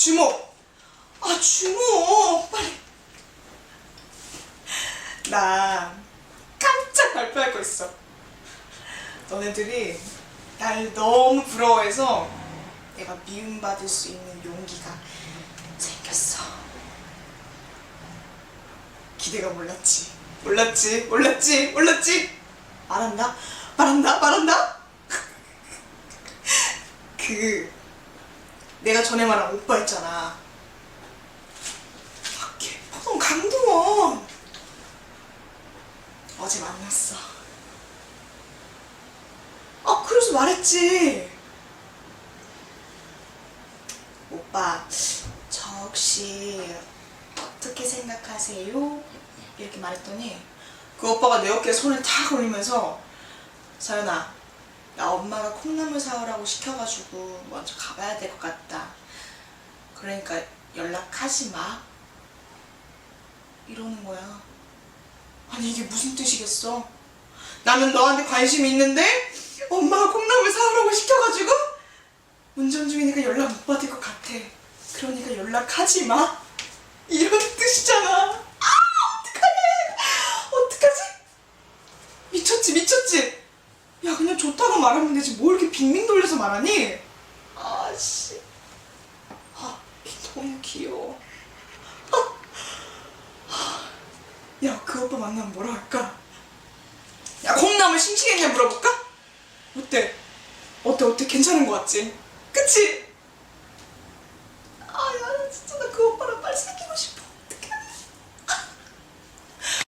주모! 아, 주모! 빨리! 나 깜짝 발표할 거 있어. 너네들이 날 너무 부러워해서 내가 미움받을 수 있는 용기가 생겼어. 기대가 몰랐지. 몰랐지. 몰랐지. 몰랐지. 말한다. 말한다. 말한다. 그 내가 전에 말한 오빠 있잖아. 밖에 포동 강동원. 어제 만났어. 아, 그래서 말했지. 오빠, 저 혹시 어떻게 생각하세요? 이렇게 말했더니 그 오빠가 내 어깨에 손을 탁 올리면서 서연아, 나 엄마가 콩나물 사오라고 시켜가지고 먼저 가봐야 될 것 같다. 그러니까 연락하지 마. 이러는 거야. 아니 이게 무슨 뜻이겠어? 나는 너한테 관심이 있는데 엄마가 콩나물 사오라고 시켜가지고 운전 중이니까 연락 못 받을 것 같아. 그러니까 연락하지 마. 이런 뜻이잖아. 아 어떡하냐? 어떡하지? 미쳤지 미쳤지? 좋다고 말하면 되지 뭘 이렇게 빙빙 돌려서 말하니? 아씨. 아 너무 귀여워. 야, 그 오빠 만나면 뭐라 할까? 야, 콩나물 싱싱했냐 물어볼까? 어때? 어때, 어때? 괜찮은 거 같지? 그치?